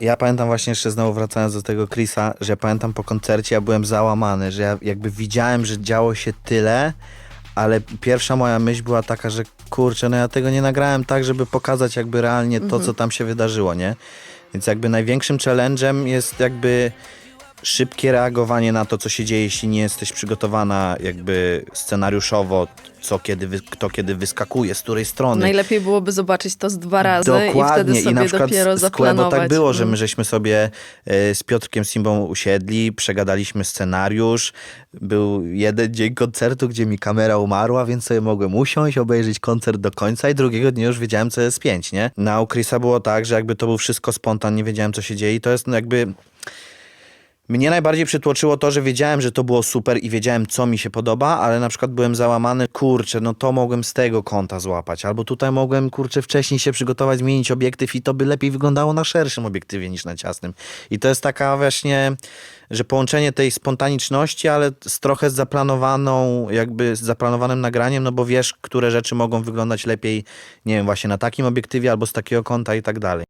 Ja pamiętam właśnie jeszcze znowu wracając do tego Chrisa, że ja pamiętam po koncercie ja byłem załamany, że ja jakby widziałem, że działo się tyle, ale pierwsza moja myśl była taka, że kurczę, no ja tego nie nagrałem tak, żeby pokazać jakby realnie to, co tam się wydarzyło, nie? Więc jakby największym challenge'em jest jakby szybkie reagowanie na to, co się dzieje, jeśli nie jesteś przygotowana jakby scenariuszowo, co kiedy, kto kiedy wyskakuje, z której strony. Najlepiej byłoby zobaczyć to z dwa razy i wtedy sobie dopiero z zaplanować. Quebo tak było, że Mm. my żeśmy sobie e, z Piotrkiem Simbą usiedli, przegadaliśmy scenariusz. Był jeden dzień koncertu, gdzie mi kamera umarła, więc sobie mogłem usiąść, obejrzeć koncert do końca i drugiego dnia już wiedziałem, co jest pięć, nie? Na u Chrisa było tak, że jakby to był wszystko spontan, nie wiedziałem, co się dzieje i to jest jakby... Mnie najbardziej przytłoczyło to, że wiedziałem, że to było super i wiedziałem, co mi się podoba, ale na przykład byłem załamany, kurczę, no to mogłem z tego kąta złapać, albo tutaj mogłem, kurczę, wcześniej się przygotować, zmienić obiektyw i to by lepiej wyglądało na szerszym obiektywie niż na ciasnym. I to jest taka właśnie, że połączenie tej spontaniczności, ale z trochę zaplanowaną, jakby z zaplanowanym nagraniem, no bo wiesz, które rzeczy mogą wyglądać lepiej, nie wiem, właśnie na takim obiektywie albo z takiego kąta i tak dalej.